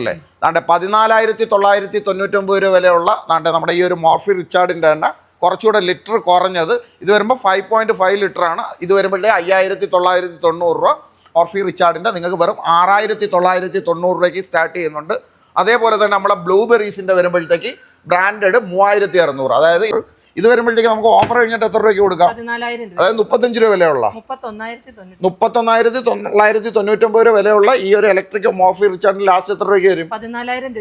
അല്ലേ? ദാണ്ടെ പതിനാലായിരത്തി തൊള്ളായിരത്തി തൊണ്ണൂറ്റൊമ്പത് രൂപ വിലയുള്ള ദാണ്ടെ നമ്മുടെ ഈ ഒരു മോർഫി റിച്ചാർഡിന്റെ എണ്ണ കുറച്ചുകൂടെ ലിറ്റർ കുറഞ്ഞത്. ഇത് വരുമ്പോൾ ഫൈവ് പോയിന്റ് ഫൈവ് ലിറ്റർ ആണ് ഇത് വരുമ്പോഴേ അയ്യായിരത്തി തൊള്ളായിരത്തി തൊണ്ണൂറ് രൂപ മോർഫി റിച്ചാർഡിന്റെ നിങ്ങൾക്ക് വെറും ആറായിരത്തി തൊള്ളായിരത്തി തൊണ്ണൂറ് രൂപയ്ക്ക് സ്റ്റാർട്ട് ചെയ്യുന്നുണ്ട്. അതേപോലെ തന്നെ നമ്മളെ ബ്ലൂബെറീസിന്റെ വരുമ്പോഴത്തേക്ക് ബ്രാൻഡഡ് മൂവായിരത്തി അറുന്നൂറ് അതായത് ഇത് വരുമ്പോഴത്തേക്ക് നമുക്ക് ഓഫർ കഴിഞ്ഞിട്ട് എത്ര രൂപയ്ക്ക് കൊടുക്കാം? അതായത് മുപ്പത്തഞ്ച് രൂപ വിലയുള്ള. മുപ്പത്തൊന്നായിരത്തി തൊള്ളായിരത്തി തൊണ്ണൂറ്റൊമ്പത് രൂപ വിലയുള്ള ഈ ഒരു ഇലക്ട്രിക് മോഫി റിച്ചാർഡിന് ലാസ്റ്റ് എത്ര രൂപയ്ക്ക് വരും? പതിനാലായിരം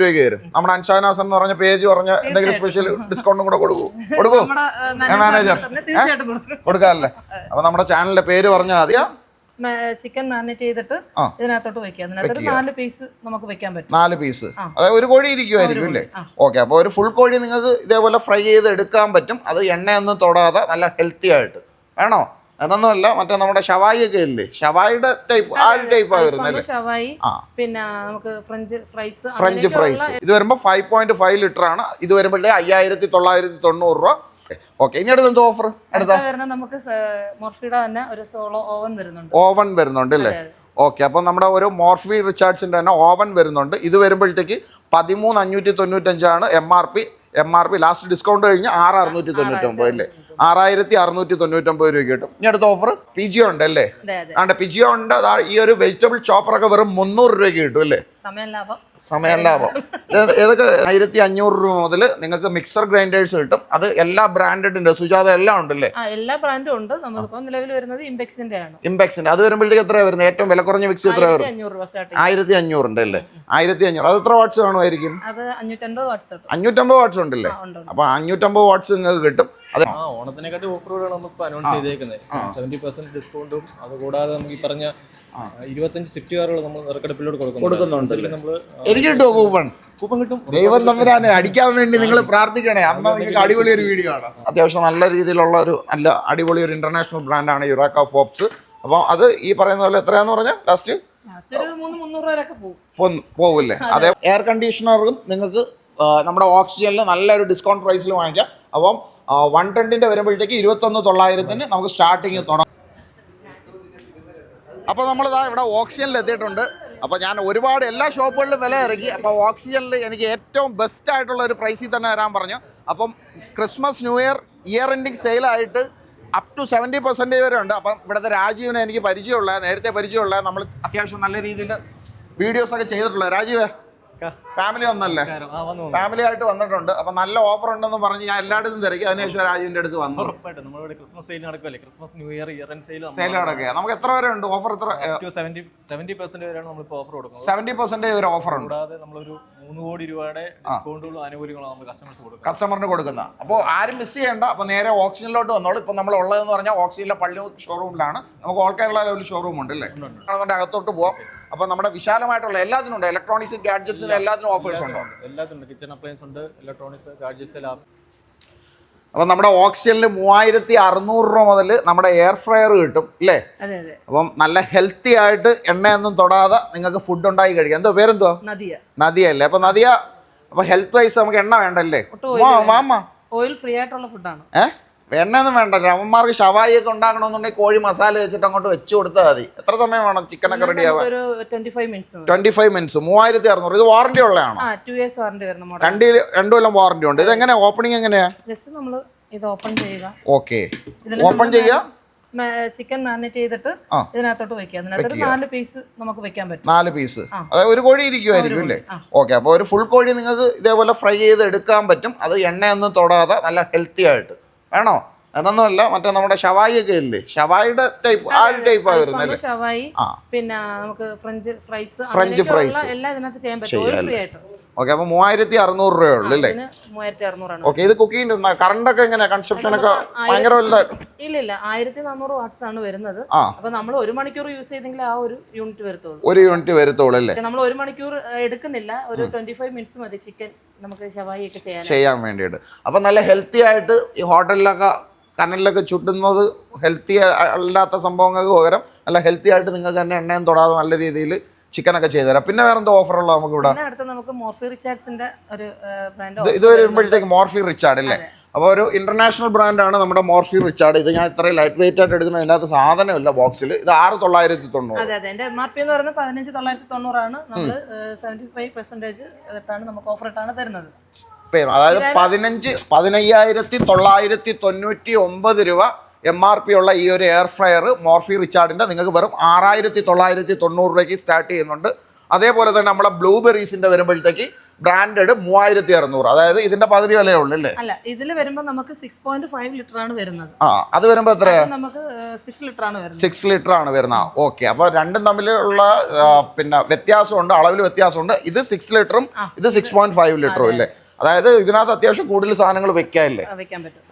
രൂപയ്ക്ക് വരും. നമ്മുടെ അൻഷാനാസൻ എന്ന് പറഞ്ഞ പേജ് പറഞ്ഞ എന്തെങ്കിലും സ്പെഷ്യൽ ഡിസ്കൗണ്ടും കൂടെ കൊടുക്കും. കൊടുക്കും. മാനേജർ. കൊടുക്കാമല്ലേ അപ്പൊ നമ്മുടെ ചാനലിന്റെ പേര് പറഞ്ഞാൽ മതിയാ? ചിക്കൻ മാരിനേറ്റ് ചെയ്തിട്ട്. ഇതിനകത്തോട്ട് വെക്കുക. അതിനകത്തൊരു നാല് പീസ് നമുക്ക് വെക്കാൻ പറ്റും. നാല് പീസ്. അതായത് ഒരു കോഴി ഇരിക്കുമായിരിക്കും അല്ലേ. ഓക്കെ അപ്പോൾ ഒരു ഫുൾ കോഴി നിങ്ങൾക്ക് ഇതേപോലെ ഫ്രൈ ചെയ്ത് എടുക്കാൻ പറ്റും. അത് എണ്ണയൊന്നും തൊടാതെ നല്ല ഹെൽത്തി ആയിട്ട്. വേണോ? അതൊന്നുമല്ല മറ്റേ നമ്മുടെ ഷവായി ഒക്കെ ഇല്ലേ? ഷവായിയുടെ ടൈപ്പ് ആ ഒരു ടൈപ്പാണ് വരുന്നത് അല്ലേ? അൽഫാം ഷവായി പിന്നെ നമുക്ക് ഫ്രഞ്ച് ഫ്രൈസ് ഫ്രഞ്ച് ഫ്രൈസ് ഇത് വരുമ്പോൾ ഫൈവ് പോയിന്റ് ഫൈവ് ലിറ്റർ ആണ് ഇത് വരുമ്പോഴേ അയ്യായിരത്തി തൊള്ളായിരത്തി തൊണ്ണൂറ് രൂപ. ഓക്കെ. ഇനി അടുത്ത എന്ത് ഓഫർ അടുത്ത? നമുക്ക് മോർഫിയുടെ തന്നെ ഒരു സോളോ ഓവൻ വരുന്നുണ്ട്. ഓവൻ വരുന്നുണ്ട് അല്ലേ. ഓക്കെ അപ്പോൾ നമ്മുടെ ഒരു മോർഫി റിച്ചാർഡ്സിന്റെ തന്നെ ഓവൻ വരുന്നുണ്ട്. ഇത് വരുമ്പോഴത്തേക്ക് പതിമൂന്ന് അഞ്ഞൂറ്റി തൊണ്ണൂറ്റഞ്ചാണ് M R P M R P last discount കഴിഞ്ഞ് ആറ് അറുന്നൂറ്റി തൊണ്ണൂറ്റൊമ്പത് അല്ലേ? ആറായിരത്തി അറുന്നൂറ്റി തൊണ്ണൂറ്റൊമ്പത് രൂപ കിട്ടും. ഇനി അടുത്ത ഓഫർ പിജിയോ ഉണ്ട് അല്ലേ? ആണ്ട് പിജിയോ ഉണ്ട്. അതാ ഈ ഒരു വെജിറ്റബിൾ ചോപ്പറൊക്കെ വെറും മുന്നൂറ് രൂപയ്ക്ക് കിട്ടും അല്ലേ? സമയം ലാഭം. സമയം ലാഭം. ഇത് ഏതൊക്കെ? ആയിരത്തി അഞ്ഞൂറ് രൂപ മുതൽ നിങ്ങൾക്ക് മിക്സർ ഗ്രൈൻഡേഴ്സ് കിട്ടും. അത് എല്ലാ ബ്രാൻഡിന്റെ സുജാത എല്ലാം ഉണ്ടല്ലേ ആ എല്ലാ ബ്രാൻഡും ഉണ്ട്. നമുക്കിപ്പോൾ നിലവിൽ വരുന്നത് ഇമ്പെക്സിന്റെ ആണ്. ഇമ്പാക്സിന്റെ അത് വരുമ്പോഴത്തേക്ക് എത്രയാണ് വരുന്നത്? ഏറ്റവും വില കുറഞ്ഞ മിക്സി എത്ര വരും ആയിരത്തി അഞ്ഞൂറ് അഞ്ഞൂറുണ്ട് അല്ലേ? ആയിരത്തി അഞ്ഞൂറ് അത് എത്ര വാട്ട്സ് കാണുമായിരിക്കും? വാട്ട്സ് അഞ്ഞൂറ്റമ്പത് വാട്സ് ഉണ്ടല്ലേ അപ്പൊ ഉണ്ട് ഉണ്ട്. അപ്പോൾ അഞ്ഞൂറ്റമ്പത് വാട്സ് നിങ്ങൾക്ക് കിട്ടും. അത് ഓണത്തിനെക്കാട്ടി ഓഫറുകളാണ് നമുക്ക് അനൗൺസ് ചെയ്തേക്കുന്നത്. സെവന്റി പെർസെന്റ് ഡിസ്കൗണ്ടും അതുകൂടാതെ നമുക്ക് ഈ പറഞ്ഞ ഇരുപത്തഞ്ച് സ്വിഫ്റ്റ് കാറുകൾ നമ്മൾ നറുക്കെടുപ്പിലൂടെ കൊടുക്കുന്നുണ്ട്. നമ്മൾ എനിക്ക് കിട്ടുമോ കൂപ്പൺ. കൂപ്പൺ കിട്ടും. ദൈവം തമ്പുരാനെ അടിക്കാൻ വേണ്ടി നിങ്ങൾ പ്രാർത്ഥിക്കണേ. അന്ന് നിങ്ങൾക്ക് അടിപൊളി ഒരു വീഡിയോ ആണ് അത്യാവശ്യം നല്ല രീതിയിലുള്ള ഒരു നല്ല അടിപൊളി ഒരു ഇന്റർനാഷണൽ ബ്രാൻഡാണ് യുറാക്ക ഫോപ്സ് അപ്പോൾ അത് ഈ പറയുന്ന പോലെ എത്രയാന്ന് പറഞ്ഞാൽ ലാസ്റ്റ് പോകില്ലേ അതെ. എയർ കണ്ടീഷണറും നിങ്ങൾക്ക് നമ്മുടെ ഓക്സിജനിൽ നല്ലൊരു ഡിസ്കൗണ്ട് പ്രൈസിൽ വാങ്ങിക്കാം. അപ്പം വൺ ട്വന്റിന്റെ വരുമ്പോഴത്തേക്ക് ഇരുപത്തൊന്ന് തൊള്ളായിരത്തിന് നമുക്ക് സ്റ്റാർട്ടിങ് തുടങ്ങാം. അപ്പോൾ നമ്മളിതാ ഇവിടെ ഓക്സിജനിൽ എത്തിയിട്ടുണ്ട്. അപ്പോൾ ഞാൻ ഒരുപാട് എല്ലാ ഷോപ്പുകളിലും വില ഇറക്കി. അപ്പോൾ ഓക്സിജനിൽ എനിക്ക് ഏറ്റവും ബെസ്റ്റ് ആയിട്ടുള്ള ഒരു പ്രൈസിൽ തന്നെ വരാൻ പറഞ്ഞു. അപ്പം Christmas new year year ending സെയിലായിട്ട് up to seventy percentage വരെ ഉണ്ട്. അപ്പം ഇവിടുത്തെ രാജീവിനെ എനിക്ക് പരിചയമുള്ള നേരത്തെ പരിചയമുള്ള നമ്മൾ അത്യാവശ്യം നല്ല രീതിയിൽ വീഡിയോസൊക്കെ ചെയ്തിട്ടുള്ളത് ചെയ്തിട്ടുള്ള. രാജീവേ. ഫാമിലി ഒന്നല്ലേ. ഫാമിലി ആയിട്ട് വന്നിട്ടുണ്ട്. അപ്പൊ നല്ല ഓഫർ ഉണ്ടെന്ന് പറഞ്ഞ് ഞാൻ എല്ലായിടത്തും തിരക്കി. അതിനുശേഷം രാജുവിന്റെ അടുത്ത് വന്നു. നമ്മളിവിടെ Christmas sale നടക്കുമല്ലേ Christmas new year year end sale sale നടക്കുക നമുക്ക് എത്ര വരെ ഉണ്ട്? ഓഫർ എത്ര? സെവന്റി പെർസെന്റ് വരെയാണ് നമ്മളിപ്പോൾ ഓഫർ കൊടുക്കുന്നത്. ഒരു ഓഫർ ഉണ്ട്. കൂടാതെ നമ്മളൊരു മൂന്ന് കോടി രൂപയുടെ ഡിസ്കൗണ്ടുകളും ആനുകൂല്യങ്ങളും നമ്മൾ കസ്റ്റമേഴ്സ് കസ്റ്റമറിന് കൊടുക്കുന്ന. അപ്പോൾ ആരും മിസ് ചെയ്യേണ്ട. അപ്പോൾ നേരെ ഓക്സിജനിലോട്ട് വന്നോളൂ. ഇപ്പൊ നമ്മൾ ഉള്ളതെന്ന് പറഞ്ഞാൽ ഓക്സിജനിലെ പള്ളി ഷോറൂമിലാണ് നമുക്ക് ഓൾ കേരള ലെവൽ ഷോറൂം ഉണ്ട് അല്ലേ അതുകൊണ്ട് അകത്തോട്ട് പോവാം. അപ്പോൾ നമ്മുടെ വിശാലമായിട്ടുള്ള എല്ലാത്തിനും ഉണ്ട്. ഇലക്ട്രോണിക്സ് ഗാഡ്ജറ്റ്സിന് എല്ലാത്തിനും ഓഫേഴ്സ് ഉണ്ടോ? എല്ലാത്തിനും കിച്ചൺ അപ്ലയൻസ് ഉണ്ട് ഇലക്ട്രോണിക്സ് ഗാഡ്ജറ്റ്സ് എല്ലാം. അപ്പോൾ നമ്മുടെ ഓക്സിജനിൽ മൂവായിരത്തി അറുന്നൂറ് രൂപ മുതൽ നമ്മുടെ എയർ ഫ്രയർ കിട്ടും ഇല്ലേ? അതെ അതെ. അപ്പം നല്ല ഹെൽത്തി ആയിട്ട് എണ്ണയൊന്നും തൊടാതെ നിങ്ങൾക്ക് ഫുഡ് ഉണ്ടാക്കി കഴിക്കാം. എന്തോ പേരെന്തോ നദിയ. അല്ലേ അപ്പോൾ നദിയ അപ്പോൾ ഹെൽത്ത് വൈസ് നമുക്ക് എണ്ണ വേണ്ടല്ലേ? വാ വാമ്മ ഓയിൽ ഫ്രീ ആയിട്ടുള്ള ഫുഡാണ് ഏ? എണ്ണയൊന്നും വേണ്ട. അവന്മാർക്ക് ഷവായിയൊക്കെ ഉണ്ടാക്കണമെന്നുണ്ടെങ്കിൽ കോഴി മസാല വെച്ചിട്ട് അങ്ങോട്ട് വെച്ച് കൊടുത്താൽ മതി. എത്ര സമയം വേണം ചിക്കനൊക്കെ റെഡി ആവാൻ? ട്വന്റി ഫൈവ് മിനിറ്റ്സ് മൂവായിരത്തി അറുന്നൂറ്. ഇത് വാറന്റി ഉള്ളതാണോ? രണ്ട് രണ്ടു കൊല്ലം വാറന്റി ഉണ്ട്. ഇത് എങ്ങനെ ഓപ്പണിംഗ് എങ്ങനെയാ? ജസ്റ്റ് നമ്മൾ ഇത് ഓപ്പൺ ചെയ്യുക. ഓക്കെ ഓപ്പൺ ചെയ്യുക? ചിക്കൻ മാരിനേറ്റ് ചെയ്തിട്ട് ഇതിനകത്തോട്ട് വെക്കുക. അതിനകത്തൊരു നാല് പീസ് നമുക്ക് വെക്കാൻ പറ്റും. നാല് പീസ്. അതായത് ഒരു കോഴി ഇരിക്കുമായിരിക്കും അല്ലേ. ഓക്കെ അപ്പോൾ ഒരു ഫുൾ കോഴി നിങ്ങൾക്ക് ഇതേപോലെ ഫ്രൈ ചെയ്ത് എടുക്കാൻ പറ്റും. അത് എണ്ണയൊന്നും തൊടാതെ നല്ല ഹെൽത്തി ആയിട്ട്. വേണോ അതൊന്നുമല്ല മറ്റേ നമ്മുടെ ഷവായി ഒക്കെ ഇല്ലേ? ഷവായിയുടെ ടൈപ്പ് ആ ഒരു ടൈപ്പ് വരുന്നത് ഷവായി പിന്നെ നമുക്ക് ഫ്രഞ്ച് ഫ്രൈസ് ഫ്രഞ്ച് ഫ്രൈസ്. എല്ലാം ഇതിനകത്ത് ചെയ്യാൻ പറ്റും. ഓക്കെ അപ്പൊ മൂവായിരത്തി അറുന്നൂറ് രൂപയേ ഉള്ളൂ അല്ലേ? മൂവായിരത്തി അറുന്നൂറാണ് ഓക്കെ ഇത് കുക്കിംഗ് കറണ്ട് ഒക്കെ എങ്ങനെയാ? കൺസപ്ഷൻ ഒക്കെ ഭയങ്കര ഇല്ല ഇല്ല ആയിരത്തി നാനൂറ് വാട്ട്സ് ആണ് വരുന്നത്. അപ്പൊ നമ്മൾ ഒരു മണിക്കൂർ യൂസ് ചെയ്തെങ്കിൽ ആ ഒരു യൂണിറ്റ് വരത്തുള്ളൂ. ഒരു യൂണിറ്റ് വരത്തുള്ളൂ അല്ലേ? നമ്മൾ ഒരു മണിക്കൂർ എടുക്കുന്നില്ല. ഒരു ട്വന്റി ഫൈവ് മിനിറ്റ്സ് മതി ചിക്കൻ നമുക്ക് ഷവായി ഒക്കെ ചെയ്യാൻ. ചെയ്യാൻ വേണ്ടിയിട്ട്. അപ്പൊ നല്ല ഹെൽത്തി ആയിട്ട് ഈ ഹോട്ടലിലൊക്കെ കനലിലൊക്കെ ചുട്ടുന്നത് ഹെൽത്തി അല്ലാത്ത സംഭവങ്ങൾക്ക് പകരം നല്ല ഹെൽത്തി ആയിട്ട് നിങ്ങൾക്ക് തന്നെ എണ്ണയും തൊടാതെ നല്ല രീതിയിൽ ചിക്കനൊക്കെ ചെയ്തു തരാം. പിന്നെ വേറെ എന്തോ ഓഫറുള്ള നമുക്ക് ഇവിടെ അടുത്ത് നമുക്ക് മോർഫി റിച്ചാർഡ്സിന്റെ ഒരു ബ്രാൻഡ് ഇത് വരുമ്പോഴത്തേക്ക് മോർഫി റിച്ചാർഡ് അല്ലേ? അപ്പോൾ ഒരു ഇന്റർനാഷണൽ ബ്രാൻഡാണ് നമ്മുടെ മോർഫി റിച്ചാർഡ്. ഇത് ഞാൻ ഇത്ര ലൈറ്റ് വെയിറ്റ് ആയിട്ട് എടുക്കുന്നത് ഇതിനകത്ത് സാധനമില്ല ബോക്സിൽ ഇത് ആറ് തൊള്ളായിരത്തി തൊണ്ണൂറ്. അതെ അതെ. എന്റെ എം ആർ പി എന്ന് പറയുന്നത് പതിനഞ്ച് തൊള്ളായിരത്തി തൊണ്ണൂറാണ്. നമ്മൾ സെവന്റി ഫൈവ് പെർസെന്റേജ് ഇട്ടാണ് നമുക്ക് ഓഫർ ഇട്ടാണ് തരുന്നത്. അതായത് പതിനഞ്ച് പതിനയ്യായിരത്തി തൊള്ളായിരത്തി തൊണ്ണൂറ്റി ഒമ്പത് രൂപ എം ആർ പി ഉള്ള ഈ ഒരു എയർ ഫ്രയർ മോർഫി റിച്ചാർഡിന്റെ നിങ്ങൾക്ക് വെറും ആറായിരത്തി തൊള്ളായിരത്തി തൊണ്ണൂറ് രൂപയ്ക്ക് സ്റ്റാർട്ട് ചെയ്യുന്നുണ്ട്. അതേപോലെ തന്നെ നമ്മളെ ബ്ലൂബെറീസിന്റെ വരുമ്പോഴത്തേക്ക് ബ്രാൻഡഡ് മൂവായിരത്തി അറുന്നൂറ് അതായത് ഇതിന്റെ പകുതി വിലയേ ഉള്ളൂ അല്ലേ? അല്ല ഇതിൽ വരുമ്പോൾ നമുക്ക് സിക്സ് പോയിന്റ് ഫൈവ് ലിറ്റർ ആണ് വരുന്നത്. ആ അത് വരുമ്പോൾ എത്രയാ? നമുക്ക് സിക്സ് ലിറ്റർ ആണ് വരുന്നത്. സിക്സ് ലിറ്റർ ആണ് വരുന്നത് ഓക്കെ അപ്പോൾ രണ്ടും തമ്മിലുള്ള പിന്നെ വ്യത്യാസമുണ്ട് അളവിൽ വ്യത്യാസമുണ്ട്. ഇത് സിക്സ് ലിറ്ററും ഇത് സിക്സ് പോയിന്റ് ഫൈവ് ലിറ്ററും അല്ലേ? അതായത് ഇതിനകത്ത് അത്യാവശ്യം കൂടുതൽ സാധനങ്ങൾ വെക്കാല്ലേ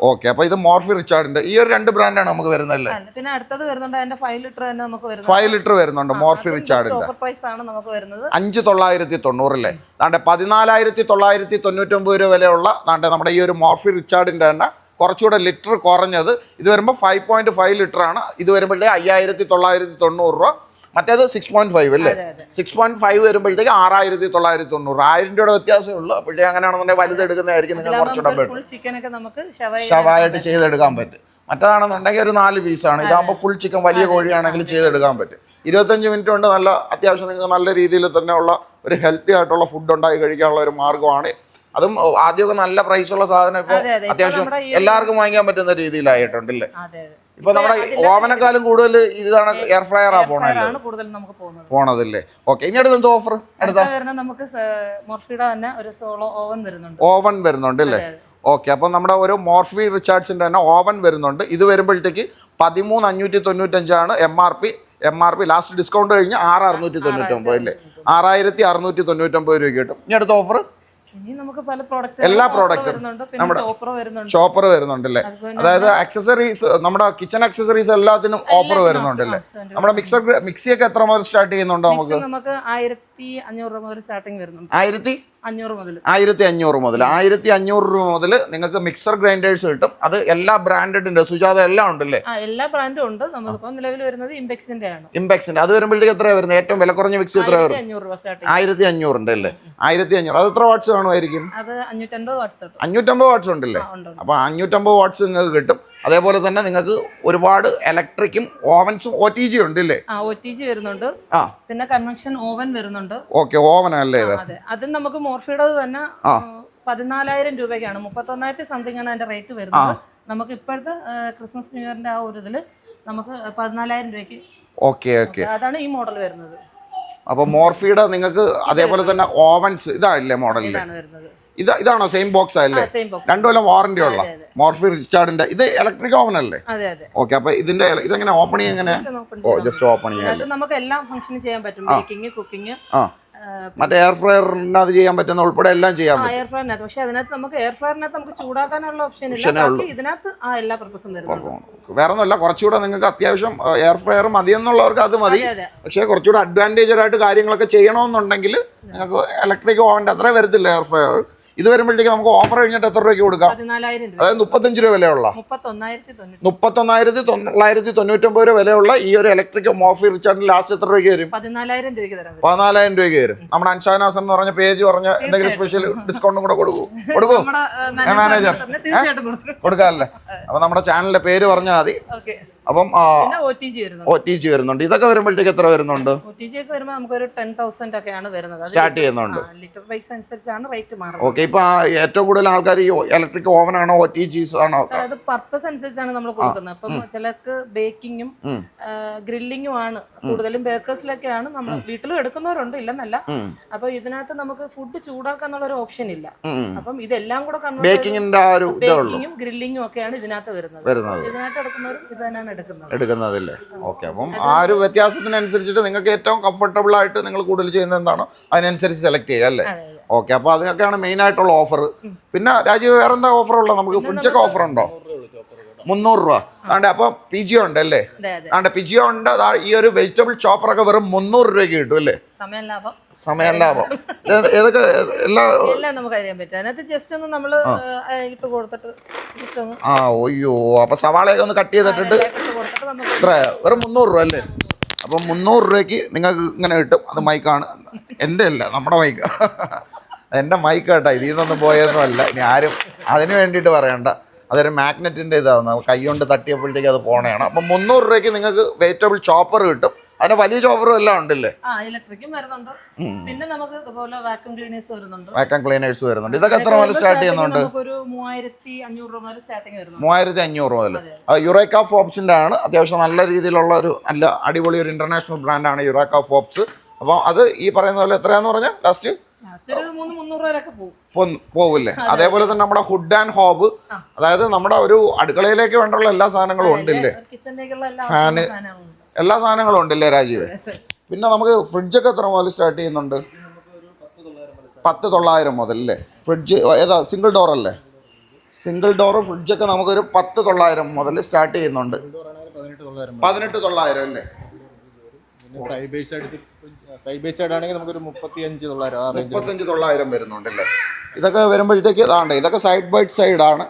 ഓക്കെ അപ്പൊ ഇത് മോർഫി റിച്ചാർഡിന്റെ ഈ ഒരു രണ്ട് ബ്രാൻഡാണ് നമുക്ക് വരുന്നല്ലേ പിന്നെ അടുത്തത് വരുന്നുണ്ട് അതിന്റെ ഫൈവ് ലിറ്റർ തന്നെ നമുക്ക് വരുന്നത്. ഫൈവ് ലിറ്റർ വരുന്നുണ്ട് മോർഫി റിച്ചാർഡിന്റെ. പ്രൈസ് ആണ് നമുക്ക് വരുന്നത്. അഞ്ച് തൊള്ളായിരത്തി തൊണ്ണൂറല്ലേ? താണ്ടെ പതിനാലായിരത്തി തൊള്ളായിരത്തി തൊണ്ണൂറ്റൊമ്പത് രൂപ വിലയുള്ള നാണ്ടെ നമ്മുടെ ഈ ഒരു മോർഫി റിച്ചാർഡിന്റെ തന്നെ കുറച്ചുകൂടെ ലിറ്റർ കുറഞ്ഞത്. ഇത് വരുമ്പോൾ ഫൈവ് പോയിന്റ് ഫൈവ് ലിറ്റർ ആണ്. ഇത് വരുമ്പോഴേ അയ്യായിരത്തി തൊള്ളായിരത്തി തൊണ്ണൂറ് രൂപ. മറ്റേത് സിക്സ് പോയിന്റ് ഫൈവ് അല്ലേ? സിക്സ് പോയിന്റ് ഫൈവ് വരുമ്പോഴത്തേക്ക് ആറായിരത്തി തൊള്ളായിരത്തി തൊണ്ണൂറ്. ആയിരം രൂപയുടെ വ്യത്യാസമേ ഉള്ളൂ അപ്പോഴേ അങ്ങനെയാണെന്നുണ്ടെങ്കിൽ വലുതെടുക്കുന്നതായിരിക്കും നിങ്ങൾ കുറച്ചുകൂടെ ബെറ്റർ നമുക്ക് ഷവായി ഷവായിട്ട് ചെയ്തെടുക്കാൻ പറ്റും. മറ്റേതാണെന്നുണ്ടെങ്കിൽ ഒരു നാല് പീസാണ് ഇതാകുമ്പോൾ ഫുൾ ചിക്കൻ വലിയ കോഴിയാണെങ്കിൽ ചെയ്തെടുക്കാൻ പറ്റും. ഇരുപത്തഞ്ച് മിനിറ്റ് കൊണ്ട് നല്ല അത്യാവശ്യം നിങ്ങൾക്ക് നല്ല രീതിയിൽ തന്നെ ഉള്ള ഒരു ഹെൽത്തി ആയിട്ടുള്ള ഫുഡ് ഉണ്ടായി കഴിക്കാനുള്ള ഒരു മാർഗമാണ്. അതും ആദ്യമൊക്കെ നല്ല പ്രൈസുള്ള സാധനം ഇപ്പോൾ അതെ, അതെ. അത്യാവശ്യം എല്ലാവർക്കും വാങ്ങിക്കാൻ പറ്റുന്ന രീതിയിലായിട്ടുണ്ടല്ലേ ഇപ്പൊ നമ്മുടെ ഓവനക്കാലും കൂടുതൽ ഇതാണ് എയർ ഫ്രയർ ആ ആണ് കൂടുതൽ നമുക്ക് പോകുന്നത്. പോണതല്ലേ? ഓക്കെ ഇനി അടുത്ത് എന്തോ ഓഫർ അടുത്ത? വരുന്നത് നമുക്ക് മൊർഫിയുടെ തന്നെ ഒരു സോളോ ഓവൻ വരുന്നുണ്ട്. ഓവൻ വരുന്നുണ്ട് അല്ലേ. ഓക്കെ അപ്പം നമ്മുടെ ഒരു മോർഫി റിച്ചാർഡ്സിന്റെ തന്നെ ഓവൻ വരുന്നുണ്ട്. ഇത് വരുമ്പോഴത്തേക്ക് പതിമൂന്ന് അഞ്ഞൂറ്റി തൊണ്ണൂറ്റഞ്ചാണ് M R P M R P last discount കഴിഞ്ഞ് ആറ് അറുന്നൂറ്റി തൊണ്ണൂറ്റൊമ്പത് അല്ലേ? ആറായിരത്തി അറുന്നൂറ്റി തൊണ്ണൂറ്റൊമ്പത് രൂപ കിട്ടും. ഇനി അടുത്ത ഓഫർ നമുക്ക് പല പ്രോഡക്റ്റ് എല്ലാ പ്രോഡക്റ്റും നമ്മുടെ ചോപ്പർ ഷോപ്പർ വരുന്നുണ്ടല്ലേ? അതായത് അക്സസറീസ് നമ്മുടെ കിച്ചൺ അക്സസറീസ് എല്ലാത്തിനും ഓഫർ വരുന്നുണ്ടല്ലേ? നമ്മുടെ മിക്സർ മിക്സിയൊക്കെ എത്ര മുതൽ സ്റ്റാർട്ട് ചെയ്യുന്നുണ്ടോ നമുക്ക്? നമുക്ക് ആയിരത്തി അഞ്ഞൂറ് രൂപ മുതൽ സ്റ്റാർട്ടിങ് വരുന്നുണ്ട്. ആയിരത്തി ആയിരത്തി അഞ്ഞൂറ് മുതൽ ആയിരത്തി അഞ്ഞൂറ് രൂപ മുതൽ നിങ്ങൾക്ക് മിക്സർ ഗ്രൈൻഡേഴ്സ് കിട്ടും. അത് എല്ലാ ബ്രാൻഡിന്റെ സുജാത എല്ലാം ഉണ്ടല്ലേ? എല്ലാ ബ്രാൻഡും ഉണ്ട്. നമുക്കിപ്പോൾ നിലവിൽ വരുന്നത് ഇംപെക്സിന്റെ ആണ് ഇമ്പെക്സിന്റെ അത് വരുമ്പോഴത്തേക്ക് എത്രയാണ് വരുന്നത്? ഏറ്റവും വില കുറഞ്ഞ മിക്സ് എത്ര വരും? ആയിരത്തി അഞ്ഞൂറ് ഉണ്ട് അല്ലേ? ആയിരത്തി അഞ്ഞൂറ് അത് എത്ര വാട്ട്സ് കാണുമായിരിക്കും? അത് വാട്ട്സ് അഞ്ഞൂറ്റമ്പത് വാട്സ് ഉണ്ടല്ലേ? അപ്പൊ അഞ്ഞൂറ്റമ്പത് വാട്സ് നിങ്ങൾക്ക് കിട്ടും. അതേപോലെ തന്നെ നിങ്ങൾക്ക് ഒരുപാട് ഇലക്ട്രിക്കും ഓവൻസും ഒ ടി ജി ഉണ്ട് അല്ലേ ഒ ടി ജി വരുന്നുണ്ട്. പിന്നെ കൺവെൻഷൻ ഓവൻ വരുന്നുണ്ട്. ഓക്കെ ഓവനല്ലേ ഇത്? അതെ. അതിന് നമുക്ക് മോർഫിയുടെ തന്നെ പതിനാലായിരം രൂപയ്ക്കാണ്. മുപ്പത്തൊന്നായിരത്തി സംതിങ് ആണ് അതിന്റെ റേറ്റ് വരുന്നത്. നമുക്ക് ഇപ്പോഴത്തെ ക്രിസ്മസ് ന്യൂ ഇയറിന്റെ ആ ഒരു ഇതിൽ നമുക്ക് പതിനാലായിരം രൂപയ്ക്ക് ഓക്കെ ഓക്കെ. അതാണ് ഈ മോഡൽ വരുന്നത്. അപ്പൊ മോർഫിയുടെ നിങ്ങൾക്ക് അതേപോലെ തന്നെ ഓവൻസ് ഇതാണല്ലേ മോഡലിൽ ഇത് ഇതാണോ സെയിം ബോക്സ് അല്ലേ? രണ്ടു കൊല്ലം വാറണ്ടി ഉള്ള. മോർഫി റിച്ചാർഡിന്റെ. ഇത് ഇലക്ട്രിക് ഓവൻ അല്ലേ? ഓക്കെ അപ്പൊ ഇതിന്റെ ഇതെങ്ങനെ ഓപ്പൺ ചെയ്യാൻ എങ്ങനെ ജസ്റ്റ് അതിനകത്ത് നമുക്ക് എല്ലാം ഫംഗ്ഷനും ചെയ്യാൻ പറ്റും. ബേക്കിംഗ് കുക്കിംഗ് ആ. മറ്റേ എയർ ഫ്രയറിനകത്ത് ചെയ്യാൻ പറ്റുന്ന ഉൾപ്പെടെ എല്ലാം ചെയ്യാൻ പറ്റും. എയർ ഫ്രയറിനകത്ത് പക്ഷെ അതിനകത്ത് നമുക്ക് എയർ ഫ്രയറിനകത്ത് നമുക്ക് ചൂടാക്കാനുള്ള ഓപ്ഷൻ ഇല്ല. ഇതിനകത്ത് ആ എല്ലാ പർപ്പസും വരുന്നുണ്ട്. വേറെ ഒന്നുമല്ല കുറച്ചുകൂടെ നിങ്ങൾക്ക് അത്യാവശ്യം എയർ ഫ്രയർ മതി എന്നുള്ളവർക്ക് അത് മതി. അതെ അതെ. പക്ഷേ കുറച്ചുകൂടെ അഡ്വാന്റേജ് ആയിട്ട് കാര്യങ്ങളൊക്കെ ചെയ്യണമെന്നുണ്ടെങ്കിൽ നിങ്ങൾക്ക് ഇലക്ട്രിക് ഓവന്റെ അത്ര വരത്തില്ല എയർ ഫ്രയർ ഇത് വരുമ്പോഴത്തേക്ക് നമുക്ക് ഓഫർ കഴിഞ്ഞിട്ട് എത്ര രൂപയ്ക്ക് കൊടുക്കാം? അതായത് മുപ്പത്തഞ്ച് രൂപ വിലയുള്ള. മുപ്പത്തൊന്നായിരത്തി തൊള്ളായിരത്തി തൊണ്ണൂറ്റൊമ്പത് രൂപ വിലയുള്ള ഈ ഒരു ഇലക്ട്രിക് മോഫി റിച്ചാർഡിന് ലാസ്റ്റ് എത്ര രൂപയ്ക്ക് വരും? പതിനാലായിരം രൂപയ്ക്ക് വരും. നമ്മുടെ അൻഷാനാസൻ എന്ന് പറഞ്ഞ പേജ് പറഞ്ഞ എന്തെങ്കിലും സ്പെഷ്യൽ ഡിസ്കൗണ്ടും കൂടെ കൊടുക്കും. കൊടുക്കും. മാനേജർ. കൊടുക്കാമല്ലേ? അപ്പൊ നമ്മുടെ ചാനലിന്റെ പേര് പറഞ്ഞാൽ മതി. അപ്പം ഒ ടി ജി വരുന്നുണ്ട്. ഇതൊക്കെ വരുമ്പോഴത്തേക്ക് എത്ര വരുന്നുണ്ട്? സ്റ്റാർട്ട് ചെയ്യുന്നുണ്ട്. ഓക്കെ ഇപ്പൊ ഏറ്റവും കൂടുതൽ ആൾക്കാർ ഈ ഇലക്ട്രിക് ഓവൻ ആണോ ഒ ടി ജിസ് ആണോ? അത് പർപ്പസ് അനുസരിച്ചാണ് നമ്മൾ കൊടുക്കുന്നത്. അപ്പം ചിലർക്ക് ബേക്കിങ്ങും. ഗ്രില്ലിങ്ങും ആണ്. കൂടുതലും ബേക്കേഴ്സിലൊക്കെയാണ് നമ്മൾ വീട്ടിലും എടുക്കുന്നവരുണ്ട് ഇല്ലെന്നല്ല. അപ്പൊ ഇതിനകത്ത് നമുക്ക് ഫുഡ് ചൂടാക്കാന്നുള്ള ഒരു ഓപ്ഷൻ ഇല്ല. അപ്പം ഇതെല്ലാം കൂടെ ബേക്കിങ്ങിന്റെ ബേക്കിങ്ങും ഗ്രില്ലിങ്ങും ഒക്കെയാണ് ഇതിനകത്ത് വരുന്നത്. ഇതിനകത്ത് എടുക്കുന്നവരും ഇത് തന്നെയാണ് എടുക്കുന്നതില്ലേ? ഓക്കെ അപ്പം ആ ഒരു വ്യത്യാസത്തിനനുസരിച്ചിട്ട് നിങ്ങൾക്ക് ഏറ്റവും കംഫർട്ടബിൾ ആയിട്ട് നിങ്ങൾ കൂടുതൽ ചെയ്യുന്നത് എന്താണോ? അതിനനുസരിച്ച് സെലക്ട് ചെയ്യുക അല്ലേ. ഓക്കെ അപ്പോൾ അതിനൊക്കെയാണ് മെയിൻ ആയിട്ടുള്ള ഓഫർ പിന്നെ രാജീവ് വേറെന്താ ഓഫർ ഉള്ളത്? നമുക്ക് ഫ്രിഡ്ജൊക്കെ ഓഫർ ഉണ്ടോ? മുന്നൂറ് രൂപ. അതുകൊണ്ട് അപ്പോൾ പിജിയോ ഉണ്ട് അല്ലേ? അതെ പി അതുകൊണ്ട് പിജിയോ ഉണ്ട്. ഈ ഒരു വെജിറ്റബിൾ ചോപ്പറൊക്കെ വെറും മുന്നൂറ് രൂപയ്ക്ക് കിട്ടും അല്ലേ? സമയം ലാഭം. സമയം ലാഭം. ഏത്- ഏതൊക്കെ എല്ലാ എല്ലാം നമുക്ക് അറിയാൻ പറ്റും. അതിനകത്ത് ജസ്റ്റ് ഒന്ന് നമ്മൾ ഇട്ട് കൊടുത്തിട്ട് ജസ്റ്റ് ഒന്ന് ആ അയ്യോ അപ്പൊ സവാളയൊക്കെ ഒന്ന് കട്ട് ചെയ്തിട്ടിട്ട് എത്ര വെറും മുന്നൂറ് രൂപ അല്ലേ? അപ്പം മുന്നൂറ് രൂപയ്ക്ക് നിങ്ങൾക്ക് ഇങ്ങനെ കിട്ടും. അത് മൈക്കാണ് എന്റെ അല്ല നമ്മുടെ മൈക്ക് എന്റെ മൈക്ക് കേട്ടോ ഇതിൽ നിന്നൊന്നും പോയതൊന്നും അല്ല. ഇനി ആരും അതിന് വേണ്ടിയിട്ട് പറയണ്ട. അതൊരു മാഗ്നറ്റിന്റെ ഇതാണ് കൈ കൊണ്ട് തട്ടിയപ്പോഴത്തേക്ക് അത് പോണതാണ് അപ്പം മുന്നൂറ് രൂപയ്ക്ക് നിങ്ങൾക്ക് വെജിറ്റബിൾ ചോപ്പർ കിട്ടും. അതിന് വലിയ ചോപ്പറും എല്ലാം ഉണ്ടല്ലേ? ആ ഇലക്ട്രിക്കും വരുന്നുണ്ട്. പിന്നെ നമുക്ക് ഇതുപോലെ വാക്യൂം ക്ലീനേഴ്സ് വരുന്നുണ്ട്. വാക്കം ക്ലീനേഴ്സ് വരുന്നുണ്ട്. ഇതൊക്കെ എത്ര മുതൽ സ്റ്റാർട്ട് ചെയ്യുന്നുണ്ട്? നമുക്കൊരു മൂവായിരത്തി അഞ്ഞൂറ് രൂപ മുതൽ സ്റ്റാർട്ടിങ് വരുന്നു മൂവായിരത്തി അഞ്ഞൂറ് മുതൽ യുറേക്ക ഫോപ്സിന്റെ ആണ്. അത്യാവശ്യം നല്ല രീതിയിലുള്ള ഒരു നല്ല അടിപൊളി ഒരു ഇന്റർനാഷണൽ ബ്രാൻഡാണ് യുറേക്ക ഫോപ്സ് അപ്പോൾ അത് ഈ പറയുന്ന പോലെ എത്രയാന്ന് പറഞ്ഞാൽ ലാസ്റ്റ് Last ഒരു മൂന്ന് മുന്നൂറ് രൂപയൊക്കെ പോകും. പോവില്ലേ? അതേപോലെ തന്നെ നമ്മുടെ ഹുഡ് ആൻഡ് ഹോബ് അതായത് നമ്മുടെ ഒരു അടുക്കളയിലേക്ക് വേണ്ടുള്ള എല്ലാ സാധനങ്ങളും ഉണ്ടല്ലേ? ഫാന് എല്ലാ സാധനങ്ങളും ഉണ്ടല്ലേ രാജീവ്? പിന്നെ നമുക്ക് ഫ്രിഡ്ജൊക്കെ എത്ര മുതൽ സ്റ്റാർട്ട് ചെയ്യുന്നുണ്ട്? പത്ത് തൊള്ളായിരം മുതൽ അല്ലേ ഫ്രിഡ്ജ് ഏതാ സിംഗിൾ ഡോർ അല്ലേ? സിംഗിൾ ഡോർ ഫ്രിഡ്ജൊക്കെ നമുക്കൊരു പത്ത് തൊള്ളായിരം മുതൽ സ്റ്റാർട്ട് ചെയ്യുന്നുണ്ട്. പതിനെട്ട് തൊള്ളായിരം അല്ലേ? പിന്നെ side by side side by side ആണെങ്കിൽ നമുക്കൊരു മുപ്പത്തി അഞ്ച് തൊള്ളായിരം ആ റേഞ്ച് മുപ്പത്തഞ്ച് തൊള്ളായിരം വരുന്നുണ്ടല്ലേ? ഇതൊക്കെ വരുമ്പോഴത്തേക്ക് ഇതാണ്ട് ഇതൊക്കെ സൈഡ് ബൈ സൈഡാണ്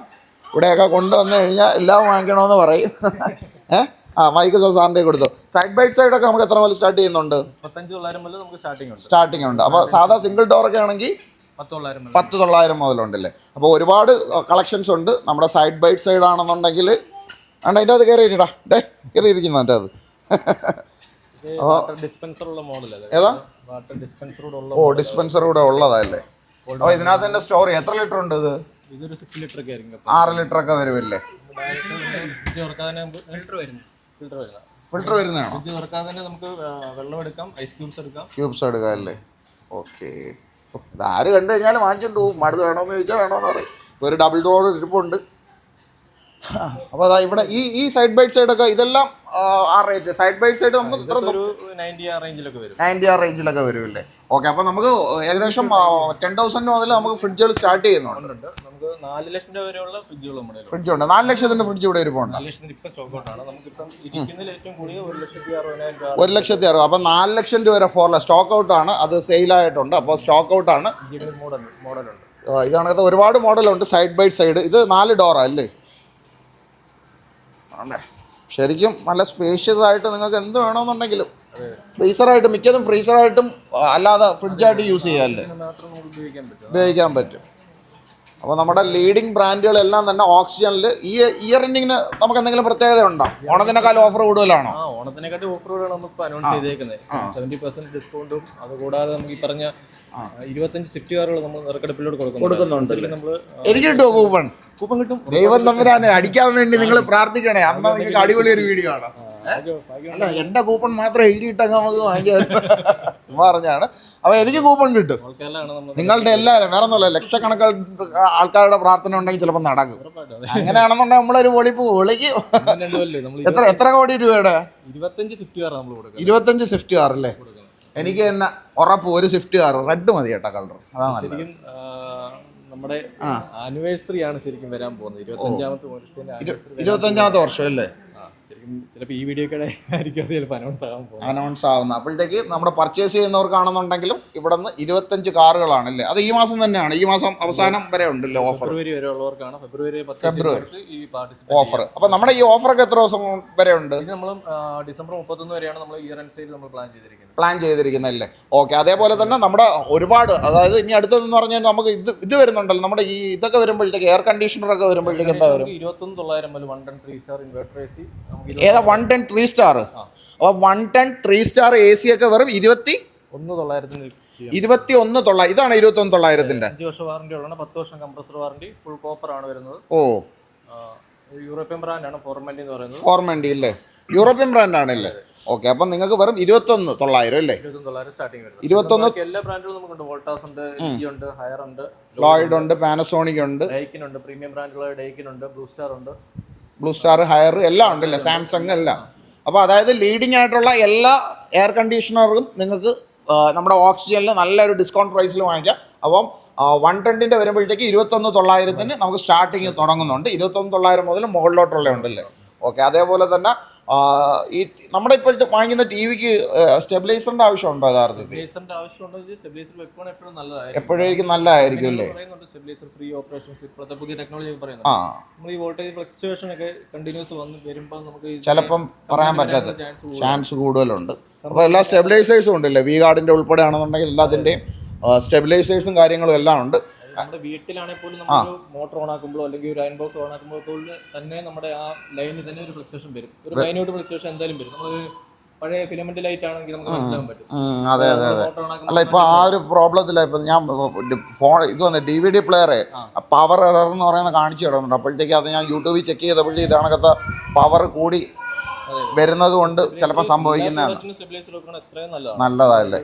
ഇവിടെയൊക്കെ കൊണ്ടുവന്നു കഴിഞ്ഞാൽ എല്ലാം വാങ്ങിക്കണമെന്ന് പറയും. ഏഹ് ആ മൈക്ക് സാറിന്റെ കൊടുത്തു. സൈഡ് ബൈ സൈഡൊക്കെ നമുക്ക് എത്ര മുതൽ സ്റ്റാർട്ട് ചെയ്യുന്നുണ്ട്? മുപ്പത്തഞ്ച് തൊള്ളായിരം മുതൽ നമുക്ക് സ്റ്റാർട്ടിംഗ് ഉണ്ട്. സ്റ്റാർട്ടിംഗ് ഉണ്ട്. അപ്പോൾ സാധാ സിംഗിൾ ഡോറൊക്കെ ആണെങ്കിൽ പത്ത് തൊള്ളായിരം മുതൽ. പത്ത് തൊള്ളായിരം മുതലുണ്ടല്ലേ? അപ്പോൾ ഒരുപാട് കളക്ഷൻസ് ഉണ്ട്. നമ്മുടെ സൈഡ് ബൈ സൈഡ് ആണെന്നുണ്ടെങ്കിൽ ആണ് അതിന്റെ അത് കയറിയിട്ടാ ഡേ കയറിയിരിക്കുന്നു അതിന്റെ അത് ഏതാ? ഓ ഡിസ്പെൻസർ കൂടെ ഉള്ളതല്ലേ? അപ്പോൾ ഇതിനകത്ത് തന്നെ സ്റ്റോറി എത്ര ലിറ്റർ ഉണ്ട് ഇത്? ഇതൊരു ആറ് ലിറ്റർ ഒക്കെ വരുമല്ലേ ഫിൽറ്റർ വരുന്നത് ഫിൽറ്റർ വരുന്നത്. ഫിൽറ്റർ വരുന്നതാണോ? നമുക്ക് വെള്ളം എടുക്കാം ഐസ് ക്യൂബ്സ് എടുക്കാം. ക്യൂബ്സ് അല്ലേ? ഓക്കെ ഇത് ആര് കണ്ടു കഴിഞ്ഞാലും വാങ്ങിച്ചുകൊണ്ട് പോകും മടുത്ത് വേണമെന്ന് ചോദിച്ചാൽ വേണമെന്ന് പറയും. ഒരു ഡബിൾ ഡോർ ഇരിപ്പുണ്ട്. അപ്പോൾ അതാ ഇവിടെ ഈ ഈ സൈഡ് ബൈ സൈഡൊക്കെ ഇതെല്ലാം ആ, റേറ്റ് സൈഡ് ബൈ സൈഡ് നമുക്ക് ഇത്ര നയന്റി ആ റേഞ്ചിലൊക്കെ വരുമല്ലേ? ഓക്കെ അപ്പോൾ നമുക്ക് ഏകദേശം ടെൻ തൗസൻഡ് മുതൽ നമുക്ക് ഫ്രിഡ്ജുകൾ സ്റ്റാർട്ട് ചെയ്യുന്നുണ്ട്. നമുക്ക് നാല് ലക്ഷം രൂപ വരെയുള്ള ഫ്രിഡ്ജുകൾ നമ്മുടെ. ഫ്രിഡ്ജ് ഉണ്ട്. നാല് ലക്ഷത്തിന്റെ ഫ്രിഡ്ജ് ഇവിടെ ഇരിപ്പുണ്ട്. ഒരു ലക്ഷത്തി 60000 ആണ്. ഒരു ലക്ഷത്തി അറുപത്. അപ്പോൾ നാല് ലക്ഷം രൂപ വരെ ഫോർ സ്റ്റോക്ക് ഔട്ടാണ് അത് സെയിൽ ആയിട്ടുണ്ട്. അപ്പോൾ സ്റ്റോക്ക് ഔട്ടാണ് മോഡൽ മോഡലുണ്ട് ഇതാണത് ഒരുപാട് മോഡലുണ്ട് സൈഡ് ബൈ സൈഡ് ഇത് നാല് ഡോറാ അല്ലേ? ആണല്ലേ? ശരിക്കും നല്ല സ്പേഷ്യസ് ആയിട്ട് നിങ്ങൾക്ക് എന്ത് വേണമെന്നുണ്ടെങ്കിലും ഫ്രീസറായിട്ട് മിക്കതും ഫ്രീസറായിട്ടും അല്ലാതെ ഫ്രിഡ്ജായിട്ട് യൂസ് ചെയ്യാമല്ലേ ഉപയോഗിക്കാൻ പറ്റും. അപ്പോൾ നമ്മുടെ ലീഡിങ് ബ്രാൻഡുകളെല്ലാം തന്നെ ഓക്സിജനിൽ ഈ ഇയർ എൻഡിങ്ങിന് നമുക്ക് എന്തെങ്കിലും പ്രത്യേകത ഉണ്ടോ? ഓണത്തിനേക്കാൾ ഓഫർ കൂടുതലാണോ? ഓണത്തിനെക്കാട്ടി ഓഫർ കൂടുതലാണ് നമുക്ക് ഇപ്പോൾ അനൗൺസ് ചെയ്തേക്കുന്നത്. സെവന്റി പെർസെന്റ് ഡിസ്കൗണ്ടും അതുകൂടാതെ നമുക്ക് ഈ പറഞ്ഞ ഇരുപത്തഞ്ച് സ്വിഫ്റ്റ് കാറുകൾ നമ്മൾ നിറക്കടപ്പിലോട്ട് കൊടുക്കുന്നുണ്ട്. എനിക്ക് കിട്ടുമോ കൂപ്പൺ. കൂപ്പൺ കിട്ടും. ദൈവം തമ്പുരാനെ അടിക്കാൻ വേണ്ടി നിങ്ങൾ പ്രാർത്ഥിക്കണേ. അന്ന് നിങ്ങൾക്ക് അടിപൊളി ഒരു വീഡിയോ ആണ് അല്ല എന്റെ കൂപ്പൺ മാത്രം എഴുതിയിട്ടങ്ങ് നമുക്ക് വാങ്ങിക്കാൻ പറഞ്ഞാണ്. അപ്പൊ എനിക്ക് കൂപ്പൺ കിട്ടും. നിങ്ങളുടെ എല്ലാവരും വേറെ ഒന്നുമില്ല ലക്ഷക്കണക്ക ആൾക്കാരുടെ പ്രാർത്ഥന ഉണ്ടെങ്കിൽ ചിലപ്പോൾ നടക്കും. അങ്ങനെയാണെന്നുണ്ടെങ്കിൽ നമ്മളൊരു പൊളിപ്പ് പൊളിക്ക്. എത്ര എത്ര കോടി രൂപയുടെ? ഇരുപത്തഞ്ച് സ്വിഫ്റ്റ് കാർ അല്ലേ എനിക്ക് തന്നെ ഉറപ്പ് ഒരു സ്വിഫ്റ്റ് കാർ റെഡ് മതി കേട്ടോ കളർ അതാ നല്ലത്. ശരിക്കും ആ, നമ്മുടെ ആനിവേഴ്സറി ആണ് ശരിക്കും വരാൻ പോകുന്നത്. ഇരുപത്തഞ്ചാമത്തെ ആനിവേഴ്സറി ഇരുപത്തഞ്ചാമത്തെ വർഷം അല്ലേ? ചിലപ്പോൾ ഈ വീഡിയോ ഒക്കെ ആയിരിക്കും ചിലപ്പോൾ അനൗൺസ് ആകാൻ പോകും അനൗൺസ് ആവുന്ന അപ്പോഴത്തേക്ക് നമ്മുടെ പർച്ചേസ് ചെയ്യുന്നവർക്കാണെന്നുണ്ടെങ്കിലും ഇവിടെ നിന്ന് ഇരുപത്തഞ്ച് കാറുകളാണല്ലേ? അത് ഈ മാസം തന്നെയാണ്. ഈ മാസം അവസാനം വരെ ഉണ്ടല്ലോ ഓഫർ ഫെബ്രുവരി വരെ ഉള്ളവർക്കാണ്. ഫെബ്രുവരി ഫെബ്രുവരി. ഈ പാർട്ടിസിപ്പേറ്റ് ഓഫർ അപ്പോൾ നമ്മുടെ ഈ ഓഫറൊക്കെ എത്ര ദിവസം വരെ ഉണ്ട്? ഇത് നമ്മൾ ഡിസംബർ മുപ്പത്തൊന്ന് വരെയാണ് നമ്മൾ ഇയർ എൻഡ് സെയിൽ നമ്മൾ പ്ലാൻ ചെയ്തിരിക്കുന്നത്. പ്ലാൻ ചെയ്തിരിക്കുന്നതല്ലേ? ഓക്കെ അതേപോലെ തന്നെ നമ്മുടെ ഒരുപാട് അതായത് ഇനി അടുത്തതെന്ന് പറഞ്ഞാൽ നമുക്ക് ഇത് ഇത് വരുന്നുണ്ടല്ലോ. നമ്മുടെ ഈ ഇതൊക്കെ വരുമ്പോഴത്തേക്ക് എയർ കണ്ടീഷണറൊക്കെ വരുമ്പോഴത്തേക്ക് എന്താ വരും? ഇരുപത്തൊന്ന് തൊള്ളായിരം മുതൽ one ten three star inverter A C നമുക്ക് ഏതാ വൺ ടെൻ ത്രീ സ്റ്റാർ അപ്പോൾ one ten three star A C ഒക്കെ വെറും ഇരുപത്തി ഒന്ന് തൊള്ളായിരത്തിന് ഇരുപത്തി ഒന്ന് തൊള്ളായിരം ഇതാണ് ഇരുപത്തി ഒന്ന് തൊള്ളായിരത്തിന്റെ. അഞ്ച് വർഷം വാറണ്ടി ഉള്ളതാണ്. പത്ത് വർഷം കംപ്രസർ വാറണ്ടി ഫുൾ കോപ്പർ ആണ് വരുന്നത്. ഓ. യൂറോപ്യൻ ബ്രാൻഡാണ് ഫോർമാൻഡി എന്ന് പറയുന്നത്. ഫോർമാൻഡി അല്ലേ യൂറോപ്യൻ ബ്രാൻഡ് ആണല്ലേ ഓക്കെ അപ്പം നിങ്ങൾക്ക് വെറും ഇരുപത്തൊന്ന് തൊള്ളായിരം അല്ലേ? ഇരുപത്തൊന്ന് എല്ലാ ബ്രാൻഡുകളും നമുക്കുണ്ട്. വോൾട്ടാസ് ഉണ്ട് ഉണ്ട് ഹയർ ഉണ്ട് ലോയിഡ് ഉണ്ട് പാനസോണിക് ഉണ്ട്. ഡൈക്കിൻ ഉണ്ട് പ്രീമിയം ബ്രാൻഡുള്ള ഡൈക്കിൻ ഉണ്ട് ബ്ലൂ സ്റ്റാർ ഉണ്ട്. ബ്ലൂ സ്റ്റാർ ഹയർ എല്ലാം ഉണ്ടല്ലേ? സാംസങ് എല്ലാം. അപ്പോൾ അതായത് ലീഡിംഗ് ആയിട്ടുള്ള എല്ലാ എയർ കണ്ടീഷണറും നിങ്ങൾക്ക് നമ്മുടെ ഓക്സിജനിൽ നല്ലൊരു ഡിസ്കൗണ്ട് പ്രൈസിൽ വാങ്ങിക്കാം. അപ്പം വൺ ട്വന്റിന്റെ വരുമ്പോഴത്തേക്ക് ഇരുപത്തൊന്ന് തൊള്ളായിരത്തിന് നമുക്ക് സ്റ്റാർട്ടിങ് തുടങ്ങുന്നുണ്ട്. ഇരുപത്തൊന്ന് തൊള്ളായിരം മുതൽ മുകളിലോട്ടുള്ള ഉണ്ടല്ലേ ഓക്കെ അതേപോലെ തന്നെ ഈ നമ്മുടെ ഇപ്പോഴത്തെ വാങ്ങിക്കുന്ന ടി വിക്ക് സ്റ്റെബിലൈസറിന്റെ ആവശ്യമുണ്ടോ യഥാർത്ഥത്തിൽ? എപ്പോഴും നല്ലതായിരിക്കും. എപ്പോഴേക്കും നല്ലതായിരിക്കും അല്ലേ? സ്റ്റെബിലൈസർ ഫ്രീ ഓപ്പറേഷൻസ് ഇപ്പോഴത്തെ പുതിയ ടെക്നോളജി പറയുന്നത്. നമ്മൾ ഈ വോൾട്ടേജ് ഫ്ലക്ച്വേഷൻ ഒക്കെ കണ്ടിന്യൂസ് വന്ന് വരുമ്പോൾ നമുക്ക് ചിലപ്പം പറയാൻ പറ്റാത്ത. ചാൻസ് കൂടുതലുണ്ട്. അപ്പോൾ എല്ലാ സ്റ്റെബിലൈസേഴ്സും ഉണ്ടല്ലേ? വി ഗാർഡിന്റെ ഉൾപ്പെടെ ആണെന്നുണ്ടെങ്കിൽ എല്ലാത്തിന്റെയും സ്റ്റെബിലൈസേഴ്സും കാര്യങ്ങളും എല്ലാം ഉണ്ട്. നമ്മുടെ വീട്ടിലാണെങ്കിൽ പോലും നമ്മൾ മോട്ടോർ ഓൺ ആക്കുമ്പോഴോ അല്ലെങ്കിൽ ഒരു അയൺ ബോക്സ് ഓൺ ആക്കുമ്പോൾ പോലും തന്നെ നമ്മുടെ ആ ലൈനിൽ തന്നെ ഒരു ഫ്ലക്ച്വേഷൻ വരും. ഒരു മൈന്യൂട്ട് ഫ്ലക്ച്വേഷൻ എന്തായാലും വരും. നമ്മൾ പഴയ ഫിലമെന്റ് ലൈറ്റ് ആണെങ്കിൽ നമുക്ക് മനസ്സിലാക്കാൻ പറ്റും. അതെ അതെ അതെ. അല്ല ഇപ്പൊ ആ ഒരു പ്രോബ്ലത്തില്ല ഇപ്പൊ ഞാൻ ഫോൺ ഇത് വന്ന് ഡി വി ഡി പ്ലെയറെ പവർ എറർ എന്ന് പറയുന്നത് കാണിച്ചു കിടന്നുണ്ട് അപ്പോഴത്തേക്ക് അത് ഞാൻ യൂട്യൂബിൽ ചെക്ക് ചെയ്തപ്പോഴത്തേക്ക് ഇതാണകത്ത് പവർ കൂടി വരുന്നത് കൊണ്ട് ചിലപ്പോൾ സംഭവിക്കുന്നതാണ്. നല്ലതല്ലേ?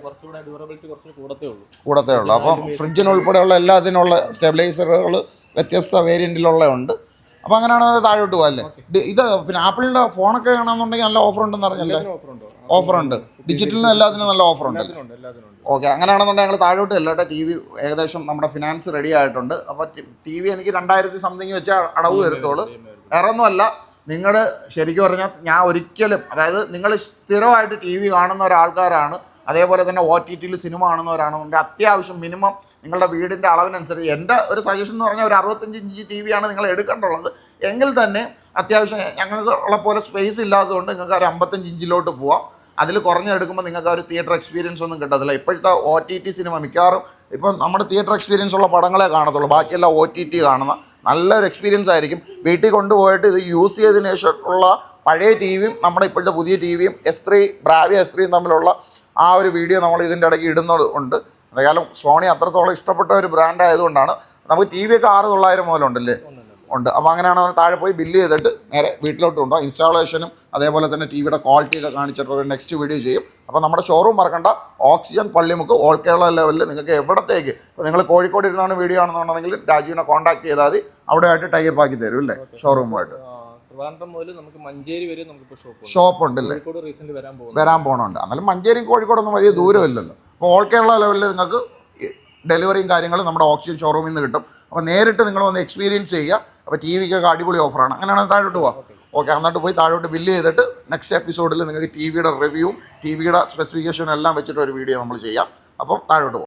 കൂടത്തേ ഉള്ളൂ. അപ്പം ഫ്രിഡ്ജിനുൾപ്പെടെയുള്ള എല്ലാത്തിനുള്ള സ്റ്റെബിലൈസറുകൾ വ്യത്യസ്ത വേരിയന്റിലുള്ളതുണ്ട് അപ്പോൾ അങ്ങനെയാണെങ്കിൽ താഴോട്ട് പോകാം അല്ലേ? ഇത് പിന്നെ ആപ്പിളിന്റെ ഫോണൊക്കെ കാണാന്നുണ്ടെങ്കിൽ നല്ല ഓഫർ ഉണ്ടെന്ന് അറിഞ്ഞല്ലേ? ഓഫർ ഉണ്ടോ. ഡിജിറ്റലിന് എല്ലാത്തിനും നല്ല ഓഫർ ഉണ്ടല്ലേ ഉണ്ട് ഓക്കെ അങ്ങനെയാണെന്നുണ്ടെങ്കിൽ ഞങ്ങൾ താഴോട്ട് ചെല്ലട്ടെ ടി വി ഏകദേശം നമ്മുടെ ഫിനാൻസ് റെഡി ആയിട്ടുണ്ട്. അപ്പോൾ ടി വി എനിക്ക് രണ്ടായിരത്തി സംതിങ് വെച്ചാൽ അടവ് വരുത്തോളൂ വേറെ ഒന്നുമല്ല നിങ്ങൾ ശരിക്കും പറഞ്ഞാൽ ഞാൻ ഒരിക്കലും അതായത് നിങ്ങൾ സ്ഥിരമായിട്ട് ടി വി കാണുന്ന ഒരാൾക്കാരാണ് അതേപോലെ തന്നെ ഒ ടി ടിയിൽ സിനിമ കാണുന്നവരാണെന്നുണ്ടെങ്കിൽ അത്യാവശ്യം മിനിമം നിങ്ങളുടെ വീടിന്റെ അളവിനനുസരിച്ച് എന്റെ ഒരു സജഷൻ എന്ന് പറഞ്ഞാൽ ഒരു അറുപത്തഞ്ച് ഇഞ്ച് ടി വിയാണ് നിങ്ങൾ എടുക്കേണ്ടുള്ളത് എങ്കിൽ തന്നെ അത്യാവശ്യം ഞങ്ങൾക്ക് ഉള്ള പോലെ സ്പേസ് ഇല്ലാത്തതുകൊണ്ട് നിങ്ങൾക്ക് ഒരു അമ്പത്തഞ്ച് ഇഞ്ചിലോട്ട് പോവാം. അതിൽ കുറഞ്ഞെടുക്കുമ്പോൾ നിങ്ങൾക്ക് ഒരു തിയേറ്റർ എക്സ്പീരിയൻസ് ഒന്നും കിട്ടത്തില്ല. ഇപ്പോഴത്തെ ഒ ടി ടി സിനിമ മിക്കവാറും ഇപ്പം നമ്മുടെ തിയേറ്റർ എക്സ്പീരിയൻസ് ഉള്ള പടങ്ങളെ കാണത്തുള്ളൂ. ബാക്കിയെല്ലാം ഒ ടി ടി കാണുന്ന നല്ലൊരു എക്സ്പീരിയൻസ് ആയിരിക്കും. വീട്ടിൽ കൊണ്ടുപോയിട്ട് ഇത് യൂസ് ചെയ്തതിന് ശേഷമുള്ള പഴയ ടി വിയും നമ്മുടെ ഇപ്പോഴത്തെ പുതിയ ടി വിയും എസ് ത്രീ ബ്രാവി എസ് ത്രീയും തമ്മിലുള്ള ആ ഒരു വീഡിയോ നമ്മൾ ഇതിന്റെ ഇടയ്ക്ക് ഇടുന്നത് ഉണ്ട്. എന്തായാലും സോണി അത്രത്തോളം ഇഷ്ടപ്പെട്ട ഒരു ബ്രാൻഡ് ആയതുകൊണ്ടാണ്. നമുക്ക് ടി വി ഒക്കെ ആറ് തൊള്ളായിരം മുതലുണ്ടല്ലേ ഉണ്ട്. അപ്പോൾ അങ്ങനെയാണെങ്കിൽ താഴെ പോയി ബില്ല് ചെയ്തിട്ട് നേരെ വീട്ടിലോട്ട് കൊണ്ടുപോകാം. ഇൻസ്റ്റാളേഷനും അതേപോലെ തന്നെ ടി വിയുടെ ക്വാളിറ്റിയൊക്കെ കാണിച്ചിട്ട് ഒരു നെക്സ്റ്റ് വീഡിയോ ചെയ്യും. അപ്പോൾ നമ്മുടെ ഷോറൂം മറക്കണ്ട. ഓക്സിജൻ പള്ളിമുക്ക് ഓൾ കേരള ലെവലിൽ നിങ്ങൾക്ക് എവിടത്തേക്ക്? അപ്പോൾ നിങ്ങൾ കോഴിക്കോട് ഇരുന്നാണ് വീഡിയോ ആണെന്നുണ്ടെങ്കിൽ രാജീവിനെ കോൺടാക്ട് ചെയ്താൽ മതി. അവിടെ ആയിട്ട് ടൈപ്പ് ആക്കി തരും അല്ലേ? ഷോറൂമുമായിട്ട് ട്രിവാൻഡ്രം മുതൽ നമുക്ക് മഞ്ചേരി വരെ നമുക്ക് ഷോപ്പ് ഷോപ്പ് ഉണ്ടല്ലേ കോഴിക്കോട് റീസെന്റ് വരാൻ വരാൻ പോകണുണ്ട് എന്നാലും മഞ്ചേരി കോഴിക്കോടൊന്നും വലിയ ദൂരമില്ലല്ലോ. അപ്പോൾ ഓൾ കേരള ലെവലിൽ നിങ്ങൾക്ക് ഡെലിവറിയും കാര്യങ്ങളും നമ്മുടെ ഓക്സിജൻ ഷോറൂമിൽ നിന്ന് കിട്ടും. അപ്പോൾ നേരിട്ട് നിങ്ങൾ വന്ന് എക്സ്പീരിയൻസ് ചെയ്യുക. അപ്പോൾ ടി വിക്കൊക്കെ അടിപൊളി ഓഫറാണ് അങ്ങനെയാണെങ്കിൽ താഴോട്ട് പോവാം. ഓക്കെ എന്നിട്ട് പോയി താഴോട്ട് ബില്ല് ചെയ്തിട്ട് നെക്സ്റ്റ് എപ്പിസോഡിൽ നിങ്ങൾക്ക് ടി വിയുടെ റിവ്യൂവും ടി വിയുടെ സ്പെസിഫിക്കേഷനും എല്ലാം വെച്ചിട്ട് ഒരു വീഡിയോ നമ്മൾ ചെയ്യാം. അപ്പം താഴോട്ട് പോകാം